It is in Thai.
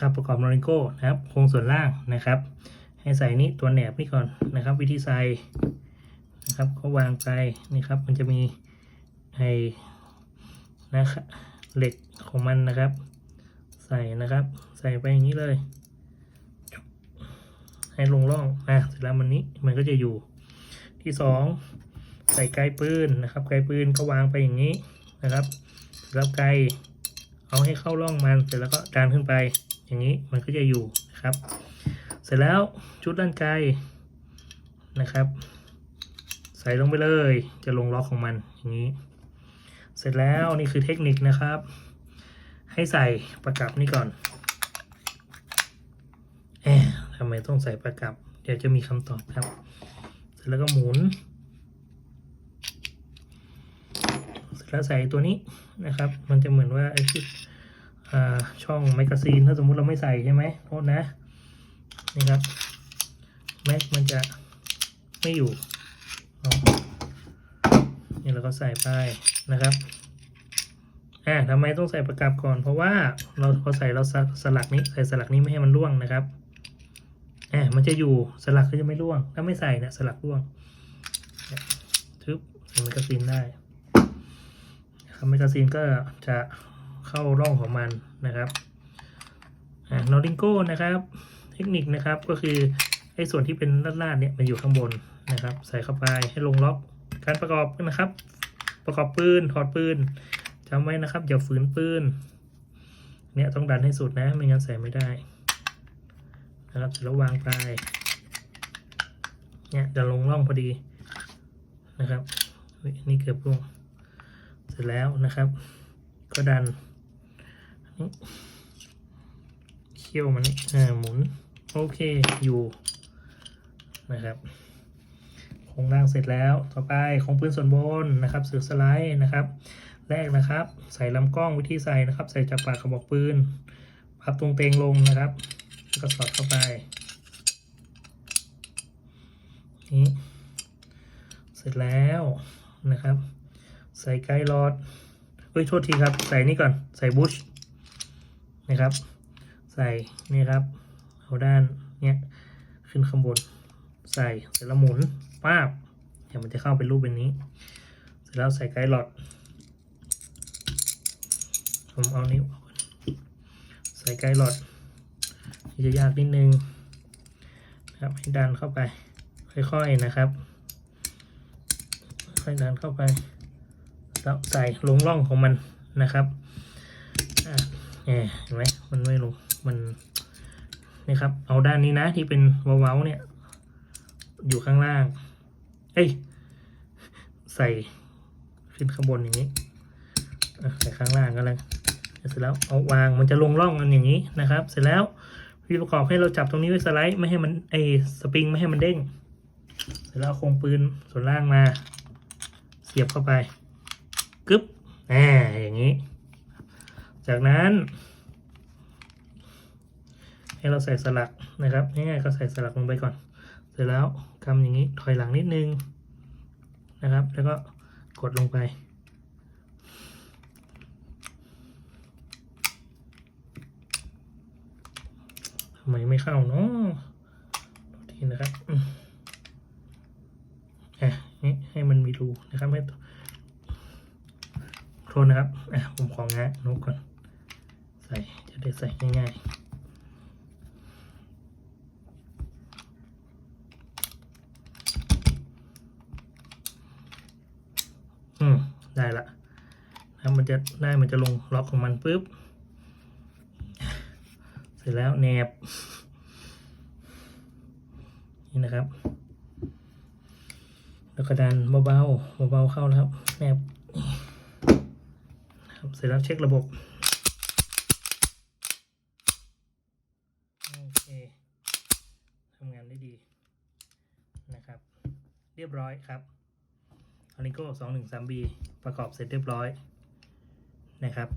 นะครับประกอบโนริโก้นะครับโครงส่วนล่างนะครับ ให้ใส่นี้ตัวแหนบนี่ก่อนนะครับ วิธีใส่นะครับก็วางไปนี่ครับ มันจะมีไอ้นะครับเหล็กของมันนะครับ ใส่นะครับ ใส่ไปอย่างนี้เลย ให้ลงร่องอะเสร็จแล้วมันนี้มันก็จะอยู่ที่สองใส่ไกลปืนนะครับ ไกลปืนก็วางไปอย่างนี้นะครับร็จแล้วไกลเอาให้เข้าร่องมันเสร็จแล้วก็ดันขึ้นไป อย่างนี้มันก็จะอยู่นะครับ เสร็จแล้วชุดด้านไกลนะครับ ใส่ลงไปเลยจะลงล็อกของมันอย่างนี้ เสร็จแล้วนี่คือเทคนิคนะครับ ให้ใส่ประกับนี่ก่อนแอบทำไมต้องใส่ประกับ เดี๋ยวจะมีคำตอบครับ เสร็จแล้วก็หมุนเสร็จแล้วใส่ตัวนี้นะครับ มันจะเหมือนว่าไอ้ที่ ช่องแมกกาซีนถ้าสมมุติเราไม่ใส่ใช่ไหมโทษนะนี่ครับแม็กมันจะไม่อยู่นี่เราก็ใส่ไปนะครับอ่าทำไมต้องใส่ประกับก่อน เพราะว่าเราพอใส่เราสสลักนี้ใส่สลักนี้ไม่ให้มันร่วงนะครับอ่ามันจะอยู่สลักก็จะไม่ร่วง ถ้าไม่ใส่เนี่ยสลักร่วงทึบใส่แมกกาซีนได้ครับแมกกาซีนก็จะ เข้าร่องของมันนะครับนอริงโก้นะครับ เทคนิคนะครับก็คือไอ้ส่วนที่เป็นลาดๆเนี่ยมันอยู่ข้างบนนะครับ ใส่เข้าไปให้ลงล็อกการประกอบนะครับ ประกอบปืนถอดปืนจำไว้นะครับอย่าฝืนปืนเนี่ยต้องดันให้สุดนะไม่งั้นใส่ไม่ได้นะครับเสร็จแล้ววางไปเนี่ยจะลงร่องพอดีนะครับนี่เกือบร่งเสร็จแล้วนะครับ ก็ดัน เคี่ยวมันนี่อ่าหมุน โอเคอยู่นะครับโครงล่างเสร็จแล้วต่อไปของปืนส่วนบนนะครับสือสไลด์นะครับ แรกนะครับ ใส่ลำกล้องวิธีใส่นะครับ ใส่จากปากกระบอกปืนพับตรงเตงลงนะครับแล้วก็สอดเข้าไปนี่เสร็จแล้วนะครับ ใส่ไกด์ลอดเฮ้ยโทษทีครับ ใส่นี่ก่อนใส่บุช นะครับ ใส่นี่ครับเอาด้านเนี้ยขึ้นข้างบน ใส่เสร็จแล้วหมุนป้าบเดี๋ยวมันจะเข้าเป็นรูปแบบนี้ เสร็จแล้วใส่ไกด์หลอดผมเอานิ้วใส่ไกด์หลอดจะยากนิดนึงนะครับให้ดันเข้าไป ค่อยๆนะครับ ค่อยดันเข้าไปแล้วใส่ลงร่องของมันนะครับ เห็นไหมมันไม่ลงมันนี่ครับ เอาด้านนี้นะที่เป็นเว้าๆเนี่ย อยู่ข้างล่าง เอ้ย ใส่ขึ้นข้างบนอย่างนี้ใส่ข้างล่างก็แล้วเสร็จแล้วเอาวางมันจะลงร่องมันอย่างนี้นะครับ เสร็จแล้ววิธีประกอบให้เราจับตรงนี้ไว้สไลด์ไม่ให้มันไอสปริงไม่ให้มันเด้ง เสร็จแล้วโครงปืนส่วนล่างมา เสียบเข้าไปกึ๊บแหมอย่างนี้ จากนั้น ให้เราใส่สลักนะครับง่ายๆก็ใส่สลักลงไปก่อน เสร็จแล้วกำอย่างนี้ถอยหลังนิดนึงนะครับ แล้วก็กดลงไป ทำไมไม่เข้าเนาะทษทีนะครับอะนี่ให้มันมีรูนะครับไม่ต้โทษนะครับอะผมของงะนกก่อน ใส่จะได้ใส่ง่ายๆอืมได้ละแล้วมันจะได้มันจะลงล็อกของมันปุ๊บ เสร็จแล้วแนบ นี่นะครับ แล้วก็ดันเบาๆเบาๆเข้าแล้วครับ แนบนะครับเสร็จแล้วเช็คระบบ โอเคทำงานได้ดีนะครับ เรียบร้อยครับอ l ลิโก้ 213B ประกอบเสร็จเรียบร้อยนะครับ